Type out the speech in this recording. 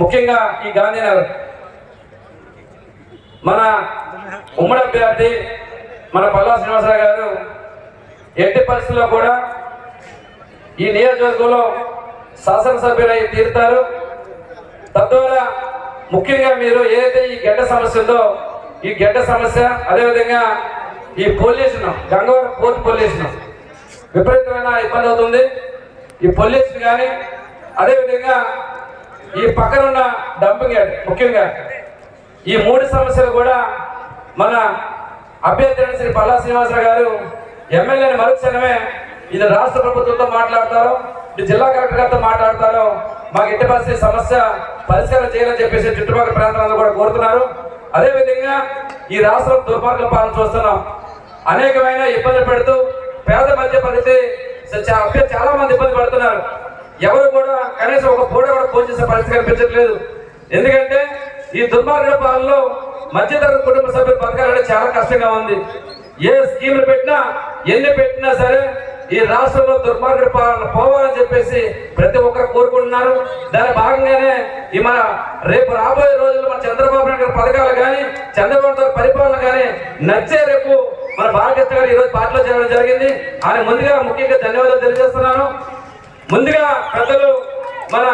ముఖ్యంగా ఈ గాంధీనగర్. మన ఉమ్మడి అభ్యర్థి మన పల్లా శ్రీనివాసరావు గారు ఎట్టి పరిస్థితుల్లో కూడా ఈ నియోజకవర్గంలో శాసనసభ్యులై తీరుతారు. తద్వారా ముఖ్యంగా మీరు ఏదైతే ఈ గడ్డ సమస్య ఉందో ఈ గడ్డ సమస్య అదేవిధంగా ఈ పొల్యూషన్ గంగవరం పోర్ట్ పొల్యూషన్ విపరీతమైన ఇబ్బంది అవుతుంది. ఈ పొల్యూషన్ కానీ అదేవిధంగా ఈ పక్కన ఉన్న డంపింగ్ యార్డ్ ముఖ్యంగా ఈ మూడు సమస్యలు కూడా మన అభ్యర్థి శ్రీ పల్లా శ్రీనివాసరావు గారు ఎమ్మెల్యేని మరుక్షణమే ఇది రాష్ట్ర ప్రభుత్వంతో మాట్లాడతారు ఇది జిల్లా కలెక్టర్ గారితో మాట్లాడతారు మాకు ఎట్టి పరిస్థితి సమస్య పరిష్కారం చేయాలని చెప్పేసి చుట్టుపక్కల ప్రాంతాలను కూడా కోరుతున్నారు. అదేవిధంగా ఈ రాష్ట్రం దుర్మార్గం పాలన చూస్తున్నాం. అనేకమైన ఇబ్బందులు పెడుతూ పేద మధ్య పరిస్థితి అభ్యర్థి చాలా మంది ఇబ్బంది పడుతున్నారు. ఎవరు కూడా కనీసం ఒక పూట కూడా ఫోన్ చేసే పరిస్థితి కనిపించట్లేదు. ఎందుకంటే ఈ దుర్మార్గుల పాలనలో మధ్యతరగతి కుటుంబ సభ్యులు బతకాలంటే చాలా కష్టంగా ఉంది. ఏ స్కీములు పెట్టినా ఎన్ని పెట్టినా సరే ఈ రాష్ట్రంలో దుర్మార్గుల పాలన పోవాలని చెప్పేసి ప్రతి ఒక్కరు కోరుకుంటున్నారు. దాని భాగంగానే ఈ మన రేపు రాబోయే రోజుల్లో మన చంద్రబాబు నాయుడు గారి పథకాలు కానీ చంద్రబాబు నాయుడు పరిపాలన కానీ నచ్చే రేపు మన బాలకృష్ణ గారు ఈరోజు పార్టీలో చేరడం జరిగింది. ఆయన ముందుగా ముఖ్యంగా ధన్యవాదాలు తెలియజేస్తున్నాను. ముందుగా పెద్దలు మన